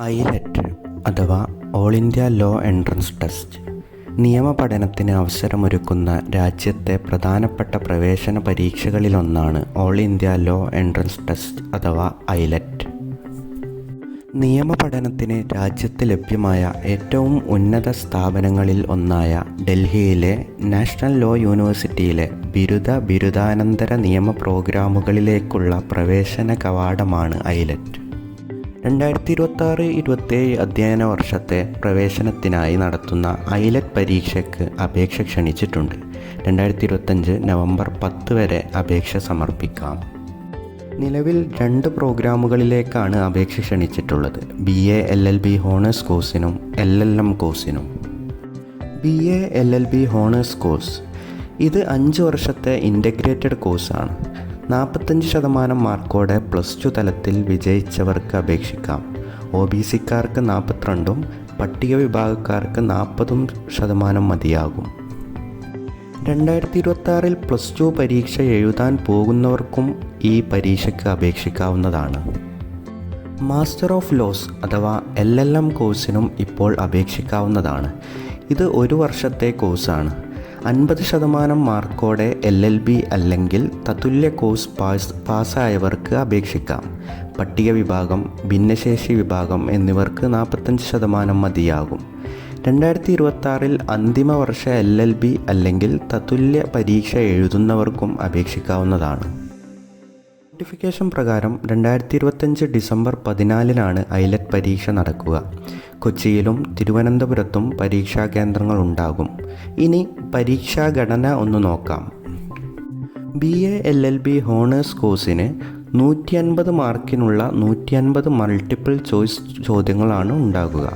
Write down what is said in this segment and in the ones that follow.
Eyelet അഥവാ all India law entrance test നിയമപഠനത്തിന് അവസരമൊരുക്കുന്ന രാജ്യത്തെ പ്രധാനപ്പെട്ട പ്രവേശന പരീക്ഷകളിലൊന്നാണ് all India law entrance test അഥവാ ഐലറ്റ്. നിയമപഠനത്തിന് രാജ്യത്ത് ലഭ്യമായ ഏറ്റവും ഉന്നത സ്ഥാപനങ്ങളിൽ ഒന്നായ ഡൽഹിയിലെ നാഷണൽ ലോ യൂണിവേഴ്സിറ്റിയിലെ ബിരുദ ബിരുദാനന്തര നിയമ പ്രോഗ്രാമുകളിലേക്കുള്ള പ്രവേശന കവാടമാണ് ഐലറ്റ്. രണ്ടായിരത്തി ഇരുപത്തി ആറ് ഇരുപത്തേഴ് അധ്യയന വർഷത്തെ പ്രവേശനത്തിനായി നടത്തുന്ന ഐലറ്റ് പരീക്ഷയ്ക്ക് അപേക്ഷ ക്ഷണിച്ചിട്ടുണ്ട്. രണ്ടായിരത്തി ഇരുപത്തഞ്ച് നവംബർ പത്ത് വരെ അപേക്ഷ സമർപ്പിക്കാം. നിലവിൽ രണ്ട് പ്രോഗ്രാമുകളിലേക്കാണ് അപേക്ഷ ക്ഷണിച്ചിട്ടുള്ളത്. B A L L B honours കോഴ്സിനും L L M കോഴ്സിനും. B A L L B honours course. ഇത് അഞ്ച് വർഷത്തെ ഇന്റഗ്രേറ്റഡ് കോഴ്സാണ്. നാൽപ്പത്തഞ്ച് ശതമാനം മാർക്കോടെ പ്ലസ് ടു തലത്തിൽ വിജയിച്ചവർക്ക് അപേക്ഷിക്കാം. ഒ ബി സിക്കാർക്ക് നാൽപ്പത്തിരണ്ടും പട്ടിക വിഭാഗക്കാർക്ക് നാൽപ്പതും ശതമാനം മതിയാകും. രണ്ടായിരത്തി ഇരുപത്തി പ്ലസ് ടു പരീക്ഷ എഴുതാൻ പോകുന്നവർക്കും ഈ പരീക്ഷയ്ക്ക് അപേക്ഷിക്കാവുന്നതാണ്. മാസ്റ്റർ ഓഫ് ലോസ് അഥവാ എൽ എൽ എം കോഴ്സിനും ഇപ്പോൾ അപേക്ഷിക്കാവുന്നതാണ്. ഇത് ഒരു വർഷത്തെ കോഴ്സാണ്. അൻപത് ശതമാനം മാർക്കോടെ എൽ എൽ ബി അല്ലെങ്കിൽ തത്തുല്യ കോഴ്സ് പാസ് പാസ്സായവർക്ക് അപേക്ഷിക്കാം. പട്ടിക വിഭാഗം ഭിന്നശേഷി വിഭാഗം എന്നിവർക്ക് നാൽപ്പത്തഞ്ച് ശതമാനം മതിയാകും. രണ്ടായിരത്തി ഇരുപത്തി അന്തിമ വർഷ എൽ എൽ ബി അല്ലെങ്കിൽ തത്തുല്യ പരീക്ഷ എഴുതുന്നവർക്കും അപേക്ഷിക്കാവുന്നതാണ്. നോട്ടിഫിക്കേഷൻ പ്രകാരം രണ്ടായിരത്തി ഇരുപത്തഞ്ച് ഡിസംബർ പതിനാലിനാണ് ഐലറ്റ് പരീക്ഷ നടക്കുക. കൊച്ചിയിലും തിരുവനന്തപുരത്തും പരീക്ഷാ കേന്ദ്രങ്ങൾ ഉണ്ടാകും. ഇനി പരീക്ഷാ ഘടന ഒന്ന് നോക്കാം. B A L L B honours കോഴ്സിന് നൂറ്റി അൻപത് മാർക്കിനുള്ള നൂറ്റി അൻപത് മൾട്ടിപ്പിൾ ചോയ്സ് ചോദ്യങ്ങളാണ് ഉണ്ടാകുക.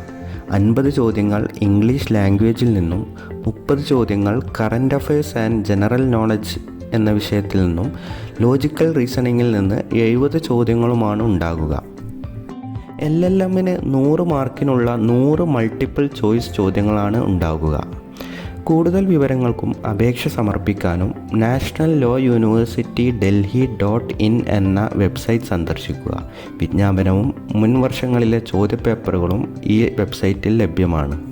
അൻപത് ചോദ്യങ്ങൾ ഇംഗ്ലീഷ് ലാംഗ്വേജിൽ നിന്നും മുപ്പത് ചോദ്യങ്ങൾ current affairs and general knowledge എന്ന വിഷയത്തിൽ നിന്നും ലോജിക്കൽ റീസണിങ്ങിൽ നിന്ന് എഴുപത് ചോദ്യങ്ങളുമാണ് ഉണ്ടാകുക. എൽ എൽ എമ്മിന് നൂറ് മാർക്കിനുള്ള നൂറ് മൾട്ടിപ്പിൾ ചോയ്സ് ചോദ്യങ്ങളാണ് ഉണ്ടാകുക. കൂടുതൽ വിവരങ്ങൾക്കും അപേക്ഷ സമർപ്പിക്കാനും national law university Delhi dot in എന്ന വെബ്സൈറ്റ് സന്ദർശിക്കുക. വിജ്ഞാപനവും മുൻ വർഷങ്ങളിലെ ചോദ്യപേപ്പറുകളും ഈ വെബ്സൈറ്റിൽ ലഭ്യമാണ്.